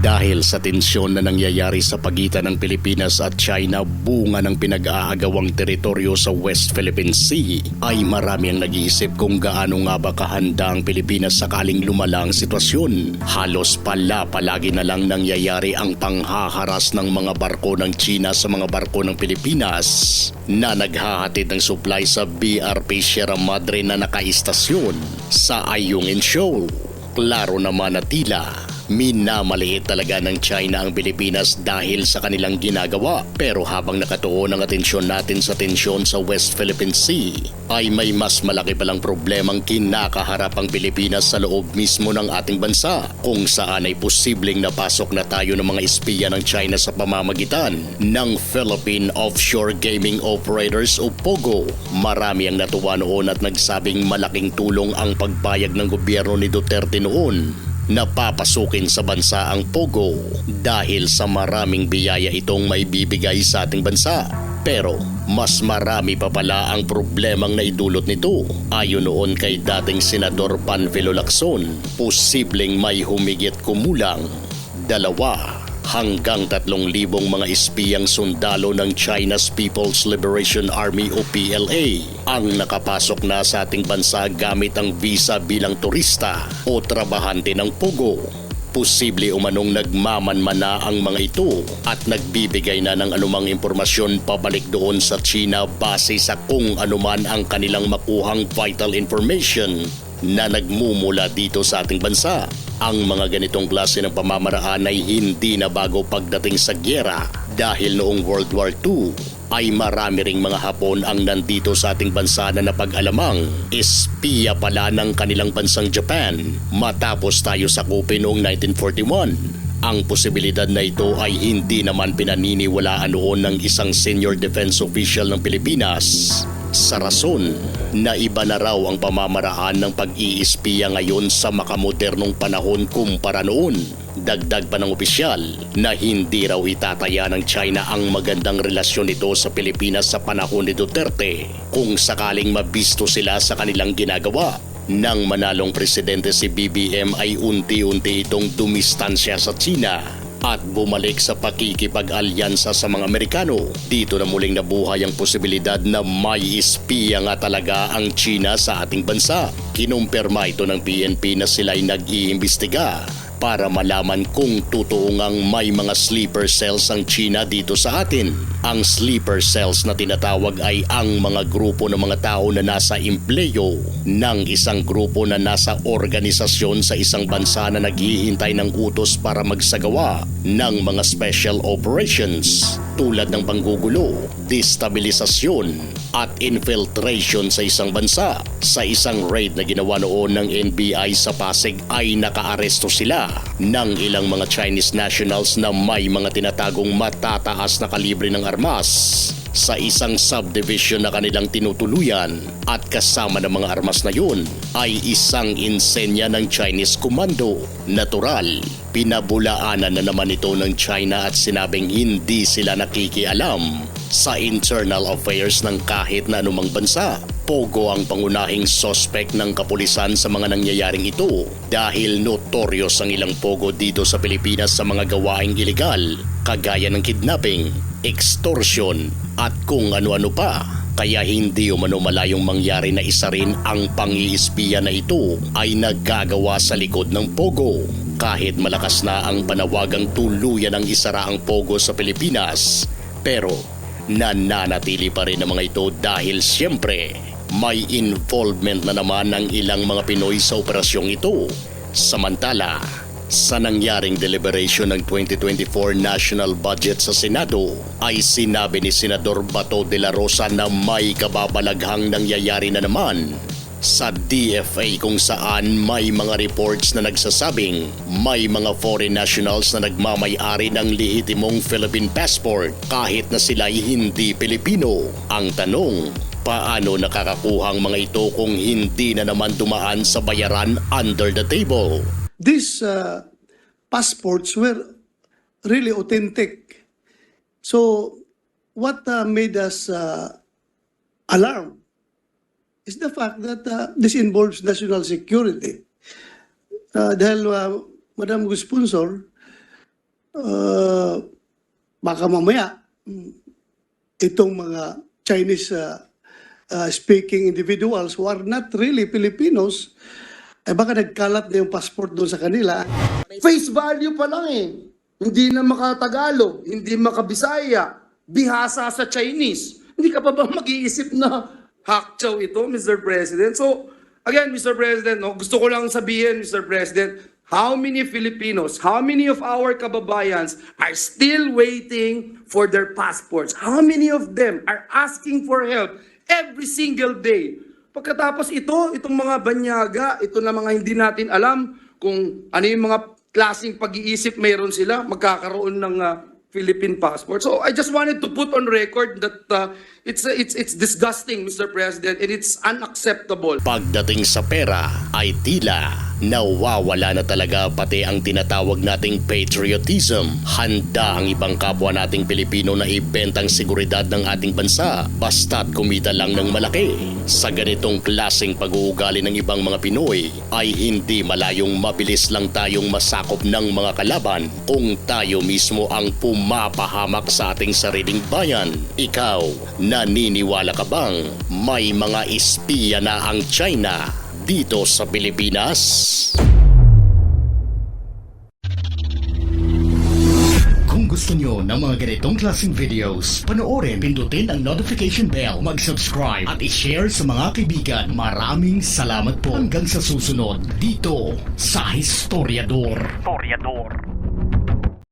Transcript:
Dahil sa tensyon na nangyayari sa pagitan ng Pilipinas at China bunga ng pinag-aagawang teritoryo sa West Philippine Sea, ay marami ang nag-iisip kung gaano nga ba kahanda ang Pilipinas sakaling lumala ang sitwasyon. Halos pala palagi na lang nangyayari ang panghaharas ng mga barko ng China sa mga barko ng Pilipinas na naghahatid ng supply sa BRP Sierra Madre na nakaistasyon sa Ayungin Show. Klaro naman na tila Minamaliit talaga ng China ang Pilipinas dahil sa kanilang ginagawa. Pero habang nakatuon ang atensyon natin sa tensyon sa West Philippine Sea, ay may mas malaki palang problemang kinakaharap ang Pilipinas sa loob mismo ng ating bansa kung saan ay posibleng napasok na tayo ng mga espiya ng China sa pamamagitan ng Philippine Offshore Gaming Operators o POGO. Marami ang natuwa noon at nagsabing malaking tulong ang pagbayag ng gobyerno ni Duterte noon na papasukin sa bansa ang Pogo dahil sa maraming biyaya itong may bibigay sa ating bansa. Pero mas marami pa pala ang problemang naidulot nito. Ayon noon kay dating Senador Panfilo Lacson, posibleng may humigit kumulang dalawa hanggang 3,000 mga espiyang sundalo ng China's People's Liberation Army o PLA ang nakapasok na sa ating bansa gamit ang visa bilang turista o trabahante ng Pogo. Posible umanong nagmamanman na ang mga ito at nagbibigay na ng anumang impormasyon pabalik doon sa China base sa kung anuman ang kanilang makuhang vital information na nagmumula dito sa ating bansa. Ang mga ganitong klase ng pamamaraan ay hindi na bago pagdating sa gyera dahil noong World War II ay marami ring mga Hapon ang nandito sa ating bansa na napag-alamang espiya pala ng kanilang bansang Japan matapos tayo sakupin noong 1941. Ang posibilidad na ito ay hindi naman pinaniniwalaan noon ng isang senior defense official ng Pilipinas sa rason na iba na raw ang pamamaraan ng pag-iispiya ngayon sa makamodernong panahon kumpara noon. Dagdag pa ng opisyal na hindi raw itataya ng China ang magandang relasyon nito sa Pilipinas sa panahon ni Duterte kung sakaling mabisto sila sa kanilang ginagawa. Nang manalong presidente si BBM ay unti-unti itong dumistansya sa China at bumalik sa pakikipag-alyansa sa mga Amerikano. Dito na muling nabuhay ang posibilidad na may espiya nga talaga ang China sa ating bansa. Kinumpirma ito ng PNP na sila'y nag-iimbestiga para malaman kung totoo ngang may mga sleeper cells ang China dito sa atin. Ang sleeper cells na tinatawag ay ang mga grupo ng mga tao na nasa impleyo ng isang grupo na nasa organisasyon sa isang bansa na naghihintay ng utos para magsagawa ng mga special operations tulad ng panggugulo, destabilisasyon at infiltration sa isang bansa. Sa isang raid na ginawa noon ng NBI sa Pasig ay nakaaresto sila ng ilang mga Chinese nationals na may mga tinatagong matataas na kalibre ng armas sa isang subdivision na kanilang tinutuluyan at kasama ng mga armas na yun ay isang insenya ng Chinese Commando. Natural, pinabulaanan na naman ito ng China at sinabing hindi sila nakikialam sa internal affairs ng kahit na anumang bansa. Pogo ang pangunahing sospek ng kapulisan sa mga nangyayaring ito dahil notorious ang ilang pogo dito sa Pilipinas sa mga gawaing ilegal kagaya ng kidnapping, extortion at kung ano-ano pa. Kaya hindi umano malayong mangyari na isa rin ang pangiispiya na ito ay naggagawa sa likod ng Pogo. Kahit malakas na ang panawagang tuluyan ng isara ang Pogo sa Pilipinas. Pero nananatili pa rin ang mga ito dahil siyempre may involvement na naman ng ilang mga Pinoy sa operasyong ito. Samantala, sa nangyaring deliberation ng 2024 national budget sa Senado ay sinabi ni Senador Bato de la Rosa na may kababalaghang nangyayari na naman sa DFA kung saan may mga reports na nagsasabing may mga foreign nationals na nagmamay-ari ng lehitimong Philippine passport kahit na sila'y hindi Pilipino. Ang tanong, paano nakakakuha ang mga ito kung hindi na naman dumaan sa bayaran under the table? This uh, passports were really authentic. So, what uh, made us uh, alarm is the fact that uh, this involves national security. Uh, dahil, uh, Madam Gusponsor, uh, baka mamaya, mm, itong mga Chinese uh, uh, speaking individuals who are not really Filipinos, ay baka nagkalat na yung passport doon sa kanila. Face value pa lang eh. Hindi na makatagalog, hindi makabisaya, bihasa sa Chinese. Hindi ka pa ba mag-iisip na hakchaw ito, Mr. President? So, again, Mr. President, no, gusto ko lang sabihin, Mr. President, how many Filipinos, how many of our kababayans are still waiting for their passports? How many of them are asking for help every single day? Pagkatapos ito, itong mga banyaga, ito na mga hindi natin alam kung ano yung mga klaseng pag-iisip meron sila, magkakaroon ng ah, Philippine passport. So I just wanted to put on record that uh, it's it's it's disgusting, Mr. President, and it's unacceptable. Pagdating sa pera ay tila nawawala na talaga pati ang tinatawag nating patriotism. Handa ang ibang kapwa nating Pilipino na ibentang seguridad ng ating bansa basta't kumita lang ng malaki. Sa ganitong klaseng pag-uugali ng ibang mga Pinoy ay hindi malayong mabilis lang tayong masakop ng mga kalaban kung tayo mismo ang pumapahamak sa ating sariling bayan. Ikaw, naniniwala ka bang may mga espiya na ang China dito sa Pilipinas? Kung gusto nyo ng mga ganitong klaseng videos, panoorin, pindutin ang notification bell, mag-subscribe at i-share sa mga kaibigan. Maraming salamat po hanggang sa susunod dito sa Historiador. Historiador.